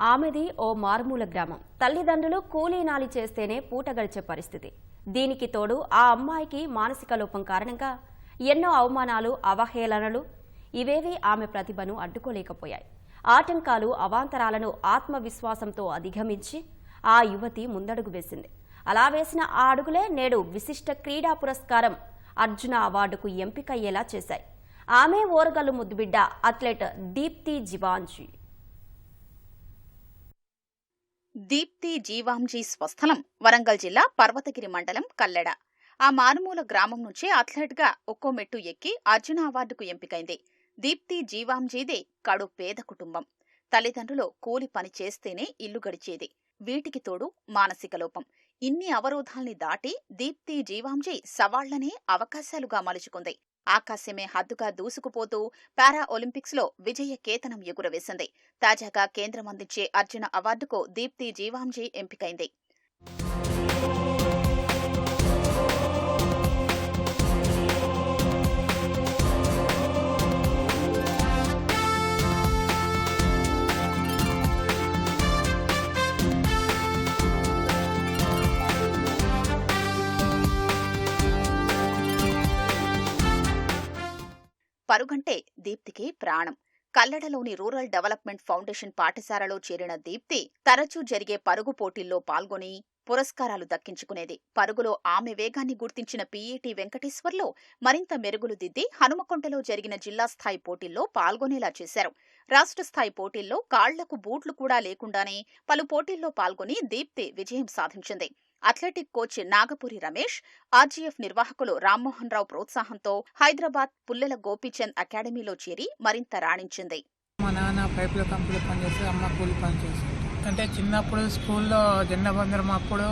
ఆమెది ఓ మారుమూల గ్రామం. తల్లిదండ్రులు కూలీనాలి చేస్తేనే పూట గడిచే పరిస్థితి. దీనికి తోడు ఆ అమ్మాయికి మానసిక లోపం కారణంగా ఎన్నో అవమానాలు అవహేళనలు ఇవేవి ఆమె ప్రతిభను అడ్డుకోలేకపోయాయి. ఆటంకాలు అవాంతరాలను ఆత్మవిశ్వాసంతో అధిగమించి ఆ యువతి ముందడుగు వేసింది. అలా వేసిన ఆ అడుగులే నేడు విశిష్ట క్రీడా పురస్కారం అర్జున అవార్డుకు ఎంపికయ్యేలా చేశాయి. ఆమె ఓరగల్లు ముద్దుబిడ్డ అథ్లెట్ దీప్తి జివాంజీ దీప్తి జీవాంజీ స్వస్థలం వరంగల్ జిల్లా పర్వతగిరి మండలం కల్లెడ. ఆ మారుమూల గ్రామం నుంచే అథ్లెట్గా ఒక్కో మెట్టు ఎక్కి అర్జున అవార్డుకు ఎంపికైంది దీప్తి జీవాంజీదే కడు పేద కుటుంబం. తల్లిదండ్రులు కూలి పని చేస్తేనే ఇల్లు గడిచేది. వీటికి తోడు మానసిక లోపం. ఇన్ని అవరోధాల్ని దాటి దీప్తి జీవాంజీ సవాళ్ళనే అవకాశాలుగా మలుచుకుంది. ఆకాశమే హద్దుగా దూసుకుపోతూ పారా ఒలింపిక్స్లో విజయ కేతనం ఎగురవేసింది. తాజాగా కేంద్రం అందించే అర్జున అవార్డుకు దీప్తి జీవాంజీ ఎంపికైంది. పరుగంటే దీప్తికి ప్రాణం. కల్లడలోని రూరల్ డెవలప్మెంట్ ఫౌండేషన్ పాఠశాలలో చేరిన దీప్తి తరచూ జరిగే పరుగు పోటీల్లో పాల్గొని పురస్కారాలు దక్కించుకునేది. పరుగులో ఆమె వేగాన్ని గుర్తించిన పీఈటీ వెంకటేశ్వర్లో మరింత మెరుగులు దిద్ది హనుమకొండలో జరిగిన జిల్లా స్థాయి పోటీల్లో పాల్గొనేలా చేశారు. రాష్ట్ర స్థాయి పోటీల్లో కాళ్ళకు బూట్లు కూడా లేకుండానే పలు పోటీల్లో పాల్గొని దీప్తి విజయం సాధించింది. Athletic coach Nagapuri Ramesh RGF నిర్వాహకులు రామ్మోహన్ రావు ప్రోత్సాహంతో హైదరాబాద్ పుల్లెల గోపీచంద్ అకాడమీలో చేరి మరింత రాణించింది. మా నాన్న పైపుల కంపెనీలో పనిచేస్తే అమ్మ కూలి పని చేస్తుంది అంటే చిన్నప్పుడు స్కూల్లో జెండా బందరం అప్పుడు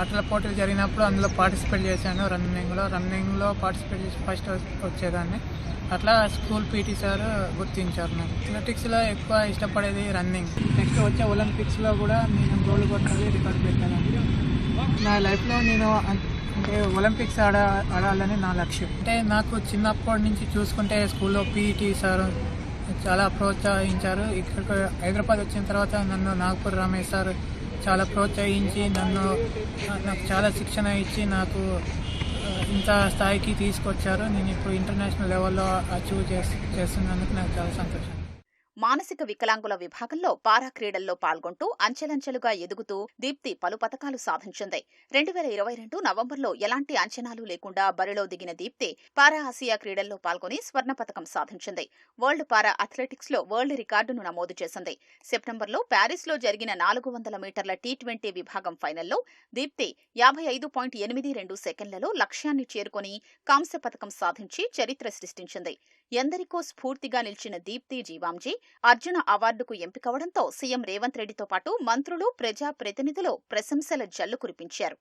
ఆటల పోటీలు జరిగినప్పుడు అందులో పార్టిసిపేట్ చేశాను రన్నింగ్లో. రన్నింగ్లో పార్టిసిపేట్ చేసి ఫస్ట్ వచ్చేదాన్ని. అట్లా స్కూల్ పీటీ సార్ గుర్తించారు నాకు అథ్లెటిక్స్లో ఎక్కువ ఇష్టపడేది రన్నింగ్. నెక్స్ట్ వచ్చే ఒలింపిక్స్లో కూడా నేను గోల్డ్ కొట్టాలి రికార్డ్ పెట్టాలని నా లైఫ్లో నేను అంటే ఒలింపిక్స్ ఆడ ఆడాలని నా లక్ష్యం. అంటే నాకు చిన్నప్పటి నుంచి చూసుకుంటే స్కూల్లో పీఈటీ సార్ చాలా ప్రోత్సహించారు. ఇక్కడికి హైదరాబాద్ వచ్చిన తర్వాత నన్ను నాగపూర్ రమేష్ సార్ చాలా ప్రోత్సహించి నన్ను నాకు చాలా శిక్షణ ఇచ్చి నాకు ఇంత స్థాయికి తీసుకొచ్చారు. నేను ఇప్పుడు ఇంటర్నేషనల్ లెవెల్లో అచీవ్ చేస్తున్నందుకు నాకు చాలా సంతోషం. మానసిక వికలాంగుల విభాగంలో పారా క్రీడల్లో పాల్గొంటూ అంచెలంచెలుగా ఎదుగుతూ దీప్తి పలు పథకాలు సాధించింది. రెండు వేల ఇరవై రెండు నవంబర్లో ఎలాంటి అంచనాలు లేకుండా బరిలో దిగిన దీప్తి పారా ఆసియా క్రీడల్లో పాల్గొని స్వర్ణ పథకం సాధించింది. వరల్డ్ పారా అథ్లెటిక్స్లో వరల్డ్ రికార్డును నమోదు చేసింది. సెప్టెంబర్లో ప్యారిస్లో జరిగిన నాలుగు వందల మీటర్ల టీ ట్వంటీ విభాగం ఫైనల్లో దీప్తి యాభై ఐదు పాయింట్ ఎనిమిది రెండు సెకండ్లలో లక్ష్యాన్ని చేరుకొని కాంస్య పథకం సాధించి చరిత్ర సృష్టించింది. ఎందరికో స్ఫూర్తిగా నిలిచిన దీప్తి జీవాంజీ అర్జున అవార్డుకు ఎంపికవడంతో సీఎం రేవంత్ రెడ్డితో పాటు మంత్రులు ప్రజా ప్రతినిధులు ప్రశంసల జల్లు కురిపించారు.